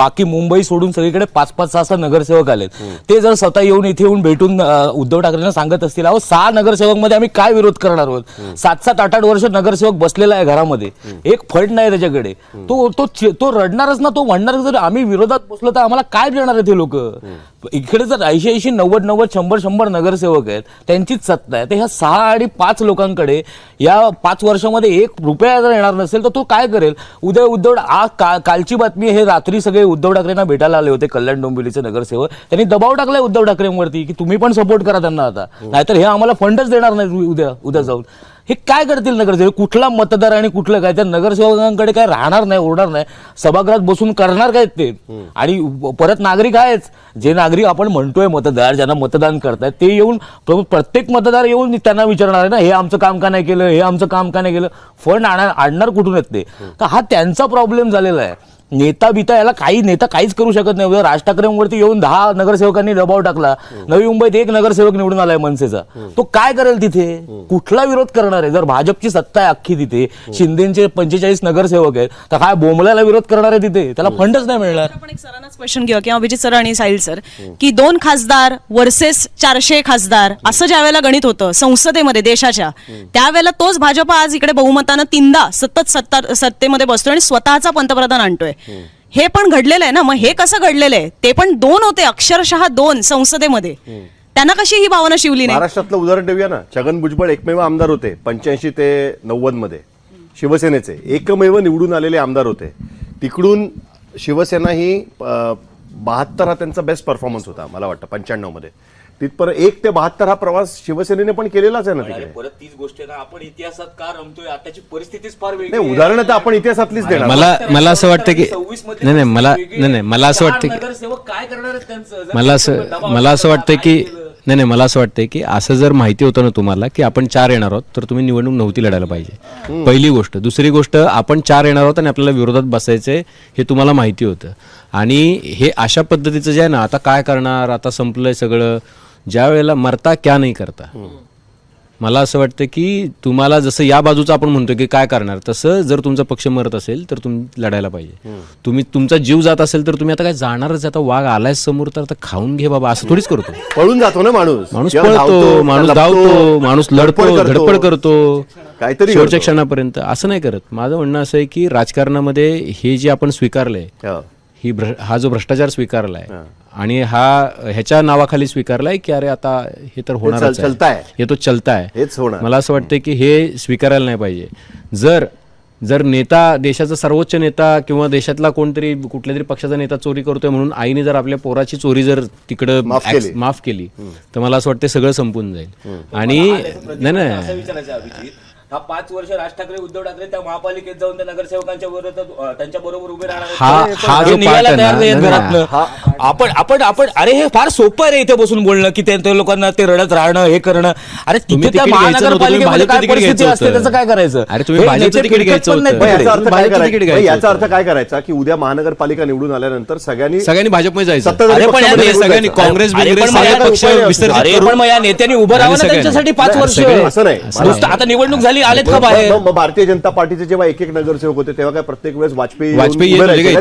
बाकी मुंबई सोडून सगळीकडे पाच पाच सहा सहा नगरसेवक आलेत. ते जर स्वतः येऊन इथे येऊन भेटून उद्धव ठाकरेंना सांगत असतील अहो सहा नगरसेवकमध्ये आम्ही काय विरोध करणार आहोत? सात सात आठ आठ वर्ष नगरसेवक बसलेला आहे घरामध्ये. एक फंड नाही त्याच्याकडे. तो तो तो रडणारच ना तो म्हणणारच जर आम्ही विरोधात बसलो तर आम्हाला काय देणार आहे ते लोक? इकडे जर ऐंशी ऐंशी नव्वद नव्वद शंभर शंभर नगरसेवक आहेत त्यांचीच सत्ता आहे तर ह्या सहा आणि पाच लोकांकडे या पाच वर्षामध्ये एक रुपया जर येणार नसेल तर तो काय करेल? उद्या उद्धव आज का कालची बातमी हे रात्री सगळे उद्धव ठाकरेंना भेटायला आले होते कल्याण डोंबिवलीचे नगरसेवक. त्यांनी दबाव टाकलाय उद्धव ठाकरेंवरती की तुम्ही पण सपोर्ट करा त्यांना आता. नाहीतर हे आम्हाला फंडच देणार नाही उद्या उद्या जाऊन. हे काय करतील नगरसेवक? कुठला मतदार आणि कुठलं काय? त्या नगरसेवकांकडे काय राहणार नाही उडणार नाही? सभागृहात बसून करणार काय ते? आणि परत नागरिक आहेच. जे नागरिक आपण म्हणतोय मतदार ज्यांना मतदान करतायत ते येऊन प्र- प्रत्येक मतदार येऊन त्यांना विचारणार आहे ना हे आमचं काम का नाही केलं हे आमचं काम का नाही केलं. फंड आणणार आणणार कुठून येत ते? तर हा त्यांचा प्रॉब्लेम झालेला आहे. नेता बिता याला काही नेता काहीच करू शकत नाही. उद्या राज ठाकरेंवरती येऊन दहा नगरसेवकांनी दबाव टाकला. नवी मुंबईत एक नगरसेवक निवडून आलाय मनसेचा. तो काय करेल तिथे? कुठला विरोध करणार आहे? जर भाजपची सत्ता आहे अख्खी तिथे शिंदेचे पंचेचाळीस नगरसेवक आहेत तर काय बोंबल्याला विरोध करणार आहे तिथे? त्याला फंडच नाही मिळणार. आपण एक सरांनाच क्वेश्चन घेऊ किंवा अभिजित सर आणि साहिल सर की दोन खासदार वर्सेस चारशे खासदार असं ज्या वेळेला गणित होतं संसदेमध्ये देशाच्या त्यावेळेला तोच भाजप आज इकडे बहुमतानं तीनदा सतत सत्ता सत्तेमध्ये बसतोय आणि स्वतःचा पंतप्रधान आणतोय. हे पण घडलेलं आहे ना मग हे कसं घडलेलं आहे? ते पण दोन होते अक्षरशः दोन संसदेमध्ये. त्यांना कशी ही भावना शिवली नाही? महाराष्ट्रातलं उदाहरण देऊया ना. छगन भुजबळ एकमेव आमदार होते पंच्याऐंशी ते नव्वदमध्ये शिवसेनेचे. एकमेव निवडून आलेले आमदार होते. तिकडून शिवसेना ही बहात्तर हा त्यांचा बेस्ट परफॉर्मन्स होता मला वाटतं पंच्याण्णवमध्ये तिथपर्यंत एक ते बहात्तर हा प्रवास शिवसेनेने पण केलेलाच आहे ना तिकडे. परत तीच गोष्ट ना आपण इतिहासात का रमतोय? आताची परिस्थितीच फार वेगळी नाही उदाहरणं तर आपण इतिहासातलीच देणार. मला मला असं वाटतं की नाही नाही मला नाही नाही मला असं वाटतं की नगरसेवक काय करणार आहेत त्यांचं? जर मला असं मला असं वाटतं की नाही नाही मला असं वाटतं की असं जर माहिती होतं ना तुम्हाला की आपण चार येणार आहोत तर तुम्ही निवडणूक नव्हती लढायला पाहिजे. पहिली गोष्ट. दुसरी गोष्ट आपण चार येणार आहोत आणि आपल्याला विरोधात बसायचे हे तुम्हाला माहिती होतं. आणि हे अशा पद्धतीचं जे आहे ना आता काय करणार? आता संपलंय सगळं. ज्या वेळेला मरता क्या नाही करता. मला असं वाटतं की तुम्हाला जसं या बाजूचं आपण म्हणतो की काय करणार तसं जर तुमचा पक्ष मरत असेल तर तुम्ही लढायला पाहिजे. तुम्ही तुमचा जीव जात असेल तर तुम्ही आता काय जाणारच आता वाघ आलाय समोर तर आता खाऊन घे बाबा असं थोडीच करतो. पळून जातो ना माणूस. माणूस पळतो माणूस धावतो माणूस लढतो धडपड करतो. काहीतरी शेवटच्या. क्षणापर्यंत. असं नाही करत. माझं म्हणणं असं आहे की राजकारणामध्ये हे जे आपण स्वीकारलंय हो. भ्र- हा जो भ्रष्टाचार स्वीकारलाय आणि हा ह्याच्या नावाखाली स्वीकारलाय की अरे आता हे तर होणार चलताय. हे तो चलताय हेच होणार. मला असं वाटतं की हे स्वीकारायला नाही पाहिजे जर जर नेता देशाचा सर्वोच्च नेता किंवा देशातला कोणतरी कुठल्या तरी पक्षाचा नेता चोरी करतोय म्हणून आईने जर आपल्या पोराची चोरी जर तिकडं माफ ऍक्स- केली. माफ केली तर मला असं वाटतं सगळं संपून जाईल आणि नाही नाही हा पाच वर्ष राज ठाकरे उद्धव ठाकरे त्या महापालिकेत जाऊन त्या नगरसेवकांच्या विरोधात त्यांच्या बरोबर उभे राहणार. हा- निघायला आहे ना, घरातनं. आपण आपण आपण अरे हे फार सोपं आहे रे इथे बसून बोलणं की ते ते लोकांना ते रडत राहणं हे करणं अरे तुम्ही तिथे त्या तिकीट घ्यायचं नव्हतं, तुम्ही महानगरपालिकेमध्ये भाजपचं काय तिकीट परिस्थिती घ्यायचं असते होतं. त्याचं काय करायचं अरे तुम्ही हे भाजपचं तिकीट घ्यायचं पण होतं. याचा अर्थ काय तिकीट करायचा घ्यायचं याचा अर्थ होतं. काय करायचा की उद्या महानगरपालिका निवडून आल्यानंतर सगळ्यांनी सगळ्यांनी भाजपमध्ये जायचं सत्ताधारी अरे पण या पक्षामध्ये ने- सगळ्यांनी जायचं. काँग्रेस अरे बिंग्रेस पण मग सगळे या- पक्ष विसर्जित करून पण मग या नेत्यांनी उभं राहावं ना सगळ्यांनी. त्यांच्यासाठी पाच नाही, वर्ष सगळे- असं नाही. नुसतं आता निवडणूक झाली आलेत का बाहेर मग- भारतीय जनता पार्टीचे जेव्हा एक एक नगरसेवक होते तेव्हा काय प्रत्येक वेळेस वाजपेयी येऊन वाजपेयी?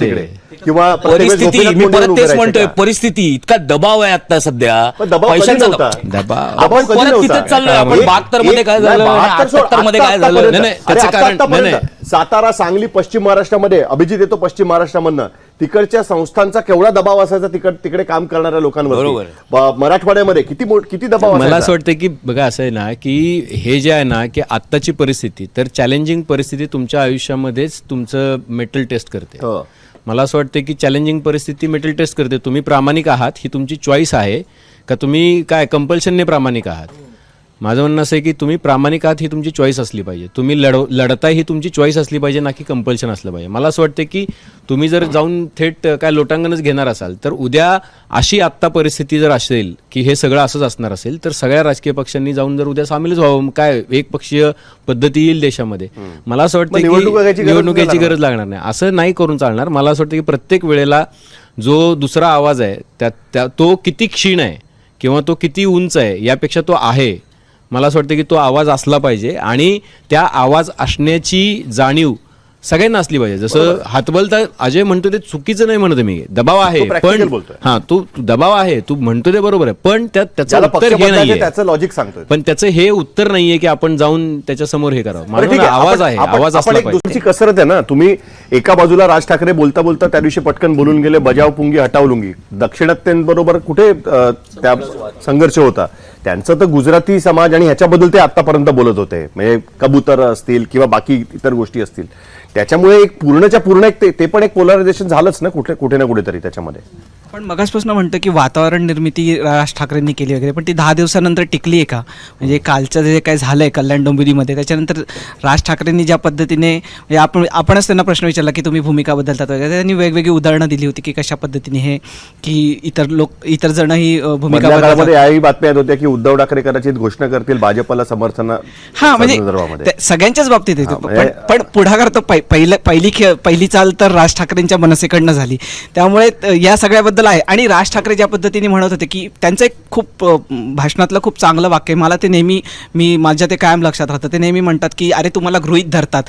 तिकडे किंवा परिस्थिती मी परत तेच म्हणतोय? परिस्थिती इतका दबाव आहे आता सध्या पैशांचा दबाव परत? तिथेच चाललोय. आपण 72 मध्ये काय नाही, झालं, 72 सोड, 78 मध्ये काय झालं? त्याचं कारण-. सातारा सांगली पश्चिम महाराष्ट्रामध्ये अभिजित येतो पश्चिम महाराष्ट्रामधनं तिकडच्या संस्थांचा केवढा दबाव असायचा तिकड तिकडे काम करणाऱ्या लोकांवर बरोबर. मराठवाड्यामध्ये किती किती दबाव मला? असं वाटतं की बघा असं आहे ना की हे जे आहे ना की आत्ताची परिस्थिती तर चॅलेंजिंग परिस्थिती तुमच्या आयुष्यामध्येच तुमचं मेटल टेस्ट करते हो. मला असं वाटतं की चॅलेंजिंग परिस्थिती मेटल टेस्ट करते तुम्ही प्रामाणिक आहात ही तुमची चॉईस आहे का तुम्ही काय कंपल्शनने प्रामाणिक आहात माझं म्हणणं असं आहे की तुम्ही प्रामाणिक आहात ही तुमची चॉईस असली पाहिजे. तुम्ही लढ लढताय ही तुमची चॉईस असली पाहिजे ना की कंपल्शन असलं पाहिजे. मला असं वाटतं की तुम्ही जर जाऊन थेट काय लोटांगणच घेणार असाल तर उद्या अशी आत्ता परिस्थिती जर असेल की हे सगळं असंच असणार असेल तर सगळ्या राजकीय पक्षांनी जाऊन जर उद्या सामीलच व्हावं. काय एक पक्षीय पद्धती येईल देशामध्ये. मला असं वाटतं की निवडणुकीची गरज लागणार. नाही. असं नाही करून चालणार. मला असं वाटतं की प्रत्येक वेळेला जो दुसरा आवाज आहे त्या तो किती क्षीण आहे किंवा तो किती उंच आहे यापेक्षा तो आहे. मला असं वाटतं की तो आवाज असला पाहिजे आणि त्या आवाज असण्याची जाणीव सगळ्यांना असली पाहिजे. जसं हातबल तर अजय म्हणतो ते चुकीचं नाही म्हणत मी. दबाव आहे. पण. हा तू दबाव आहे. तू म्हणतो ते बरोबर आहे. पण त्यात त्याचं उत्तर हे नाहीये. त्याचं लॉजिक सांगतोय. पण त्याचं हे उत्तर नाहीये की आपण जाऊन त्याच्यासमोर हे करावं. म्हणून आहे. आवाज आहे. आवाज असला पाहिजे. दुसरी कसरत आहे ना. तुम्ही एका बाजूला राज ठाकरे बोलता बोलता त्या दिवशी पटकन बोलून गेले. बजाव पुंगी हटाव लुंगी. दक्षिणात्यांबरोबर कुठे त्या संघर्ष होता? त्यांचं तर गुजराती समाज आणि ह्याच्याबद्दल ते आतापर्यंत बोलत होते. म्हणजे कबूतर असतील किंवा बाकी इतर गोष्टी असतील. त्याच्यामुळे एक पूर्णच्या पूर्ण एक ते- ते पण एक पोलरायझेशन झालंच ना कुठे कुठे ना कुठेतरी त्याच्यामध्ये. पण मगासपासून म्हणतं की वातावरण निर्मिती राज ठाकरेंनी केली वगैरे पण ती दहा दिवसानंतर टिकली आहे का? म्हणजे कालचं जे काय झालंय कल्याण डोंबिवलीमध्ये त्याच्यानंतर राज ठाकरेंनी ज्या पद्धतीने म्हणजे आपण आपणच त्यांना प्रश्न विचारला की तुम्ही भूमिका बदलतात वगैरे त्यांनी वेगवेगळी उदाहरणं दिली होती की कशा पद्धतीने हे की इतर लोक इतर जण ही भूमिका बदलतात. याही बातम्या येत होत्या की उद्धव ठाकरे कदाचित घोषणा करतील भाजपला समर्थन हा म्हणजे संदर्भामध्ये. त्या सगळ्यांच्याच बाबतीत येते हा, पण म्हणजे- पण पुढाकार तर पहि- पहिलं पहिली खे- पहिली चाल तर राज ठाकरेंच्या मनसेकडनं झाली. त्यामुळे त- या सगळ्याबद्दल आहे. आणि राज ठाकरे ज्या पद्धतीने म्हणत होते की त्यांचं एक खूप भाषणातलं खूप चांगलं वाक्य आहे. मला ते नेहमी मी माझ्या ते कायम लक्षात राहतं. ते नेहमी म्हणतात की अरे तुम्हाला गृहित धरतात.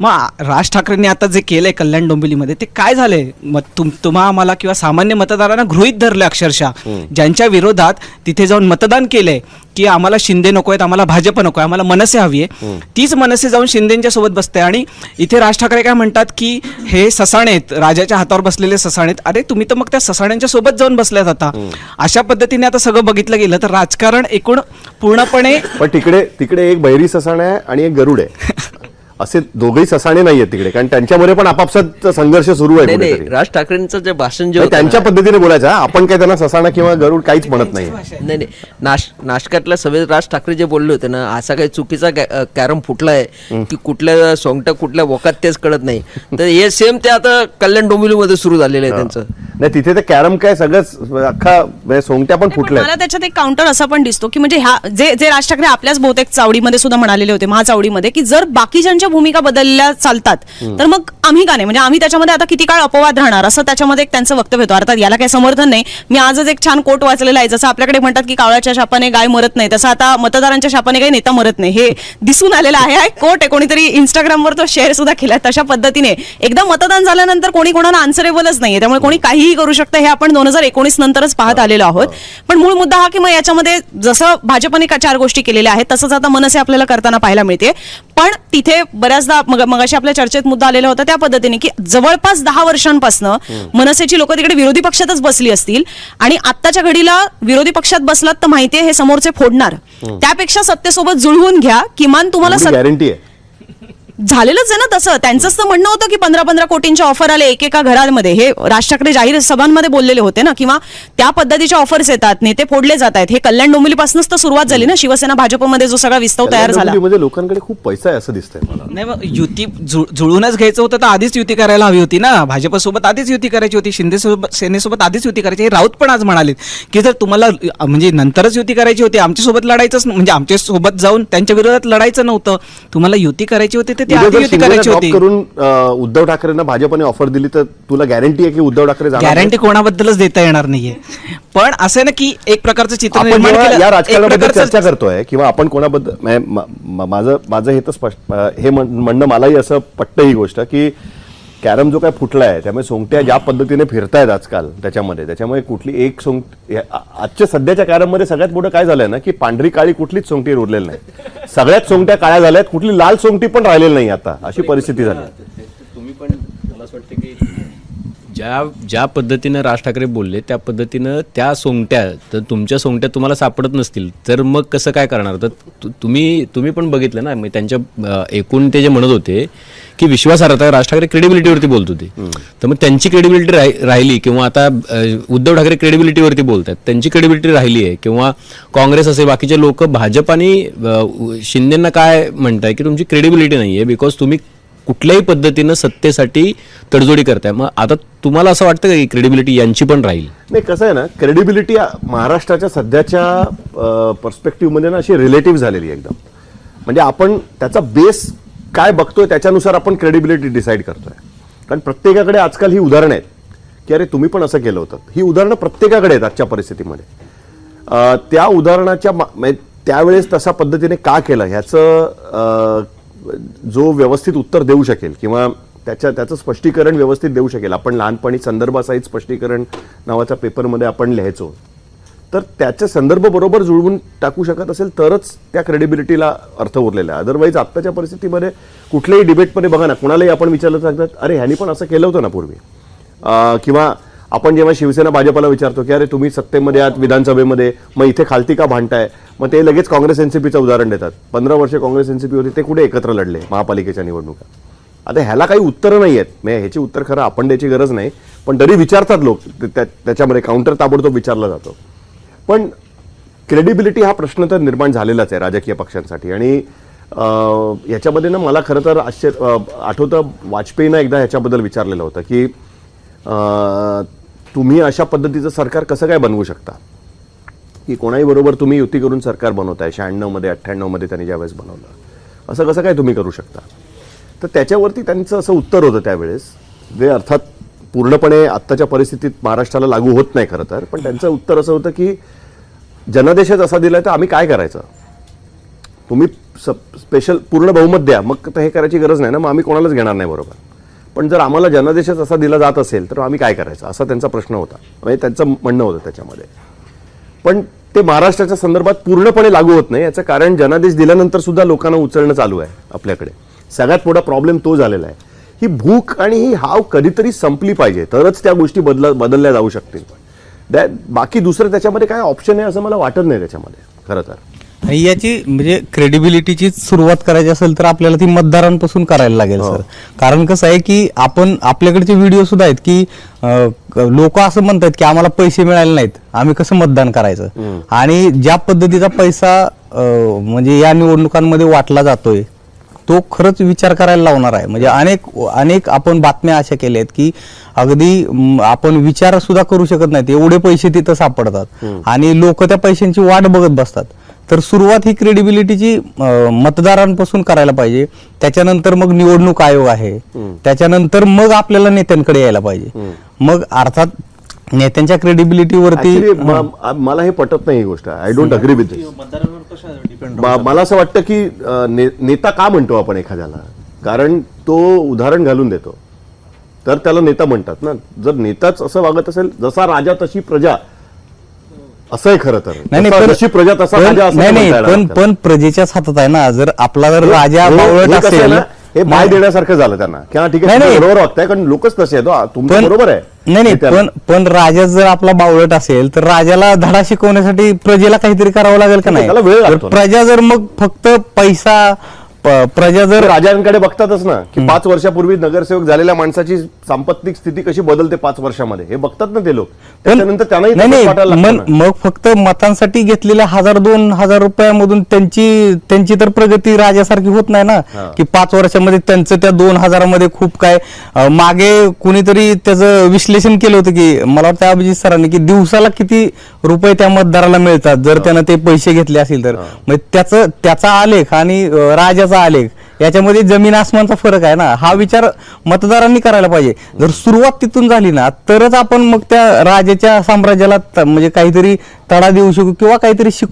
मग राज ठाकरेंनी आता जे केलंय कल्याण डोंबिवलीमध्ये ते काय झालंय? मग तुम तुम्हा आम्हाला किंवा सामान्य मतदारांना गृहित धरलं अक्षरशः. ज्यांच्या विरोधात तिथे जाऊन मतदान केलंय की आम्हाला शिंदे नको आहेत आम्हाला भाजप नको आहे आम्हाला मनसे हवी आहे. तीच मनसे जाऊन शिंदेच्या सोबत बसते आणि इथे राज ठाकरे काय म्हणतात की हे ससाणे आहेत राजाच्या हातावर बसलेले ससाणे आहेत. अरे तुम्ही तर मग त्या ससाण्यांच्या सोबत जाऊन बसल्यात आता. अशा पद्धतीने आता सगळं बघितलं गेलं तर राजकारण एकूण पूर्णपणे पण तिकडे तिकडे एक बैरी ससाण आहे आणि एक गरुड आहे. असे दोघही ससाणे नाहीयेत तिकडे. कारण त्यांच्यामध्ये पण आपापसात संघर्ष सुरू आहे नाही नाही कुठेतरी. राज ठाकरेंचं जे भाषण जे होतं त्यांच्या ना, पद्धतीने बोलायचं हा. आपण काय त्यांना ससाणा किंवा गरुड काहीच म्हणत नाही. नाही नाही. नाश नाशकातल्या सभेत राज ठाकरे जे बोलले होते ना असा काही चुकीचा कॅ- अ, कॅरम फुटलाय की कुठल्या सोंगट्या कुठल्या वकात तेच कळत नाही. तर हे सेम ते आता कल्याण डोंबिवलीमध्ये सुरू झालेलं आहे त्यांचं. नाही तिथे ते कॅरम काय सगळंच अख्खा म्हणजे सोंगट्या पण फुटल्या मला त्याच्यात एक काउंटर असा पण दिसतो की म्हणजे ह्या जे जे राज ठाकरे आपल्याच बहुतेक चावडीमध्ये सुद्धा म्हणालेले होते महाचावडीमध्ये की जर बाकीच्यांच्या भूमिका बदलल्या चालतात. तर मग आम्ही का नाही? म्हणजे आम्ही त्याच्यामध्ये आता किती काळ अपवाद राहणार? असं त्याच्यामध्ये एक त्यांचं वक्तव्य होतं. अर्थात याला काही समर्थन नाही. मी आजच एक छान कोट वाचलेला आहे. जसं आपल्याकडे म्हणतात की कावळ्याच्या शापाने गाय मरत नाही तसं आता मतदारांच्या शापाने काही नेता मरत नाही. हे दिसून आलेलं आहे. एक कोट आहे. कोणीतरी इंस्टाग्रामवर तो शेअर सुद्धा केला तशा पद्धतीने. एकदा मतदान झाल्यानंतर कोणी कोणाला आन्सरेबलच नाहीये. त्यामुळे कोणी काहीही करू शकतं हे आपण दोन हजार एकोणीस नंतरच पाहत आलेलो आहोत. पण मूळ मुद्दा हा की मग याच्यामध्ये जसं भाजपने का चार गोष्टी केलेल्या आहेत तसंच आता मनसे आपल्याला करताना पाहायला मिळते. पण तिथे बऱ्याचदा मग मगाशी आपल्या चर्चेत मुद्दा आलेला होता त्या पद्धतीने की जवळपास दहा वर्षांपासनं मनसेची लोक तिकडे विरोधी पक्षातच बसली असतील. आणि आत्ताच्या घडीला विरोधी पक्षात बसलात तर माहितीये हे समोरचे फोडणार. त्यापेक्षा सत्तेसोबत जुळवून घ्या. किमान तुम्हाला गॅरंटी आहे. झालेलंच आहे ना तसं. त्यांचंच तर म्हणणं होतं की पंधरा पंधरा कोटींच्या ऑफर आले एकेका घरामध्ये. हे राज ठाकरे जाहीर सभांमध्ये बोललेले होते ना किंवा त्या पद्धतीच्या ऑफर्स येतात नेते फोडले जात आहेत हे कल्याण डोंबिवलीपासूनच तर सुरुवात झाली ना शिवसेना भाजपमध्ये जो सगळा विस्तव तयार झाला. मध्ये लोकांकडे खूप पैसा आहे असं दिसतंय मला. नाही मग युती जुळ- जुळूनच घ्यायचं होतं तर आधीच युती करायला हवी होती ना. भाजपसोबत आधीच युती करायची होती शिंदे सोबत सेनेसोबत आधीच युती करायची. हे राऊत पण आज म्हणाले की जर तुम्हाला म्हणजे नंतरच युती करायची होती आमच्यासोबत लढायचंच न- म्हणजे आमच्यासोबत जाऊन त्यांच्या विरोधात लढायचं नव्हतं. तुम्हाला युती करायची होती तर ती उद्या आधी जर युती शिंदेला करायची drop होती. करून उद्धव ठाकरेंना भाजपने ऑफर दिली तर तुला गॅरंटी आहे की उद्धव ठाकरे गॅरंटी कोणाबद्दलच देता येणार नाहीये. पण असं आहे ना की एक प्रकारचं चित्र निर्माण या राजकारणाबद्दल चर्चा करतोय किंवा आपण कोणाबद्दल माझं माझं हे तर स्पष्ट हे म्हण- म्हणणं मलाही असं पटतं ही गोष्ट की कॅरम जो काय फुटला आहे त्यामुळे सोंगट्या ज्या पद्धतीने फिरतायत आजकाल त्याच्यामध्ये त्याच्यामुळे कुठली एक सोंग आजच्या सध्याच्या कॅरममध्ये सगळ्यात मोठं काय झालंय ना की पांढरी काळी कुठलीच सोंगटी उरलेली नाही. सगळ्यात सोंगट्या काळ्या झाल्यात कुठली लाल सोंगटी पण राहिलेली नाही आता अशी परिस्थिती झाली. तुम्ही पण मला असं वाटतं की ज्या ज्या पद्धतीनं राज ठाकरे बोलले त्या पद्धतीनं त्या सोंगट्या तर तुमच्या सोंगट्या तुम्हाला सापडत नसतील. तर मग कसं काय करणार? तर तु- तुम्ही तुम्ही पण बघितलं ना मग त्यांच्या एकूण ते जे म्हणत होते की विश्वासार्हता राज ठाकरे क्रेडिबिलिटीवरती बोलत होते. तर मग त्यांची क्रेडिबिलिटी राहिली किंवा आता उद्धव ठाकरे क्रेडिबिलिटीवरती बोलतात त्यांची क्रेडिबिलिटी राहिली आहे किंवा काँग्रेस असे बाकीचे लोक भाजप आणि शिंदेना काय म्हणताय की तुमची क्रेडिबिलिटी नाही आहे बिकॉज तुम्ही कुठल्याही पद्धतीनं सत्तेसाठी तडजोडी करताय. मग आता तुम्हाला असं वाटतं का की क्रेडिबिलिटी यांची पण राहील? नाही कसं आहे ना क्रेडिबिलिटी महाराष्ट्राच्या सध्याच्या पर्स्पेक्टिव्हमध्ये ना अशी रिलेटिव्ह झालेली आहे एकदम. म्हणजे आपण त्याचा बेस काय बघतोय त्याच्यानुसार आपण क्रेडिबिलिटी डिसाईड करतोय. कारण प्रत्येकाकडे आजकाल ही उदाहरणं आहेत. की अरे तुम्ही पण असं केलं होतं. ही उदाहरणं प्रत्येकाकडे आहेत आजच्या परिस्थितीमध्ये. त्या उदाहरणाच्या मा- म्हणजे त्यावेळेस तशा पद्धतीने का केलं? ह्याचं जो व्यवस्थित उत्तर देऊ शकेल किंवा त्याच्या त्याचं स्पष्टीकरण व्यवस्थित देऊ शकेल आपण लहानपणी संदर्भासहित स्पष्टीकरण नावाच्या पेपरमध्ये आपण लिहायचो तर त्याच्या संदर्भ बरोबर जुळवून टाकू शकत असेल तरच त्या क्रेडिबिलिटीला अर्थ उरलेला आहे. अदरवाईज आत्ताच्या परिस्थितीमध्ये कुठल्याही डिबेटमध्ये बघा ना कुणालाही आपण विचारलं सांगतात अरे ह्यानी पण असं केलं होतं ना पूर्वी. किंवा आपण जेव्हा शिवसेना भाजपला विचारतो की अरे तुम्ही सत्तेमध्ये आहात विधानसभेमध्ये मग इथे खालती का भांडताय? मग ते लगेच काँग्रेस एनसीपीचं उदाहरण देतात. पंधरा वर्ष काँग्रेस एनसीपी होते ते कुठे एकत्र लढले महापालिकेच्या निवडणुका? आता ह्याला काही उत्तरं नाही आहेत. म्हणजे ह्याची उत्तर खरं आपण द्यायची गरज नाही पण तरी विचारतात लोक त्या- त्याच्यामध्ये काउंटर ताबडतोब विचारला जातो. पण क्रेडिबिलिटी हा प्रश्न तर निर्माण झालेलाच आहे राजकीय पक्षांसाठी. आणि ह्याच्यामध्ये याच्यामध्ये ना मला खरं तर आश्चर्य आठवतं वाजपेयीनं एकदा ह्याच्याबद्दल विचारलेलं होतं की तुम्ही अशा पद्धतीचं सरकार कसं काय बनवू शकता? की कोणाही बरोबर तुम्ही युती करून सरकार बनवताय शहाण्णवमध्ये अठ्ठ्याण्णवमध्ये त्यांनी ज्यावेळेस बनवलं. असं कसं काय तुम्ही करू शकता? तर त्याच्यावरती त्यांचं असं उत्तर होतं त्यावेळेस जे अर्थात पूर्णपणे आत्ताच्या परिस्थितीत महाराष्ट्राला लागू होत नाही खरं तर पण त्यांचं उत्तर असं होतं की जनादेशच असा दिला तर आम्ही काय करायचं? तुम्ही स्पेशल पूर्ण बहुमत द्या मग तर हे करायची गरज नाही ना मग आम्ही कोणालाच घेणार नाही बरोबर. पण जर आम्हाला जनादेशच असा दिला जात असेल तर आम्ही काय करायचं? असा त्यांचा प्रश्न होता. म्हणजे त्यांचं म्हणणं होतं त्याच्यामध्ये. पण ते महाराष्ट्राच्या संदर्भात पूर्णपणे लागू होत नाही. याचं कारण जनादेश दिल्यानंतर सुद्धा लोकांना उचलणं चालू आहे आपल्याकडे. सगळ्यात मोठा प्रॉब्लेम तो झालेला आहे. ही भूक आणि ही हाव कधीतरी संपली पाहिजे तरच त्या गोष्टी बदला बदलल्या जाऊ शकतील. दॅट बाकी दुसरं त्याच्यामध्ये काय ऑप्शन आहे असं मला वाटत नाही त्याच्यामध्ये. खरं तर. आणि याची म्हणजे क्रेडिबिलिटीची सुरुवात करायची असेल तर आपल्याला ती मतदारांपासून करायला लागेल सर. कारण कसं आहे की आपण आपल्याकडचे व्हिडिओ सुद्धा आहेत की लोक असं म्हणतात की आम्हाला पैसे मिळाले नाहीत आम्ही कसं मतदान करायचं? आणि ज्या पद्धतीचा पैसा म्हणजे या निवडणुकांमध्ये वाटला जातोय तो खरंच विचार करायला लावणार आहे. म्हणजे अनेक अनेक आपण बातम्या अशा केल्या आहेत की अगदी आपण विचार सुद्धा करू शकत नाहीत. एवढे पैसे तिथं सापडतात. आणि लोक त्या पैशांची वाट बघत बसतात. तर सुरुवात ही क्रेडिबिलिटीची मतदारांपासून करायला पाहिजे. त्याच्यानंतर मग निवडणूक आयोग आहे. त्याच्यानंतर मग आपल्याला नेत्यांकडे यायला पाहिजे. मग अर्थात नेत्यांच्या क्रेडिबिलिटीवरती मला हे पटत नाही ही गोष्ट. आय डोंट अग्री विथ मला असं वाटतं की ने- नेता का म्हणतो आपण एखाद्याला? कारण तो उदाहरण घालून देतो. तर त्याला नेता म्हणतात ना. जर नेताच असं वागत असेल जसा राजा तशी प्रजा असं आहे खरं तर नाही नाही पण प्रजा तसा पण- राजा असं नाही नाही म्हणता येणार पण आपल्याला. पण प्रजेच्याच हातात आहे ना जर आपला जर राजा हे- बावळट हे कसं आहे असेल ना, हे बाय देण्यासारखं झालं त्यांना किंवा ठीक आहे नाही, तुम्ही नाही. बरोबर वागताय कारण लोकच तसे आहेत हो. तुमचं बरोबर आहे नाही नाही हे त्याला- पण पण राजा जर आपला बावळट असेल तर राजाला धडा शिकवण्यासाठी प्रजेला काहीतरी करावं लागेल का नाही त्याला वेळ तर लागतो ना. प्रजा जर मग फक्त पैसा प्रजा जर राजांकडे बघतातच ना की पाच वर्षापूर्वी नगरसेवक झालेल्या माणसाची सांपत्तिक स्थिती कशी बदलते पाच वर्षामध्ये? हे बघतात ना ते लोक. त्याच्यानंतर त्यांनाही वाटायला लागतं मग फक्त मतांसाठी घेतलेल्या हजार दोन हजार रुपयामधून त्यांची त्यांची तर प्रगती राजासारखी होत नाही ना. की पाच वर्षामध्ये त्यांचं त्या दोन हजारामध्ये खूप काय मागे कुणीतरी त्याचं विश्लेषण केलं होतं की मला वाटतं अभिजित सरांनी की दिवसाला किती रुपये त्या मतदाराला मिळतात जर त्यानं ते पैसे घेतले असतील तर. मग त्याचं त्याचा आलेख आणि अं, निवडणुका आलेख याच्यामध्ये जमीन आसमानचा फरक आहे ना. हा विचार मतदारांनी करायला पाहिजे. जर सुरुवात तिथून झाली ना तरच आपण मग त्या राजाच्या साम्राज्याला म्हणजे काहीतरी तडा देऊ शकू किंवा काहीतरी शिकू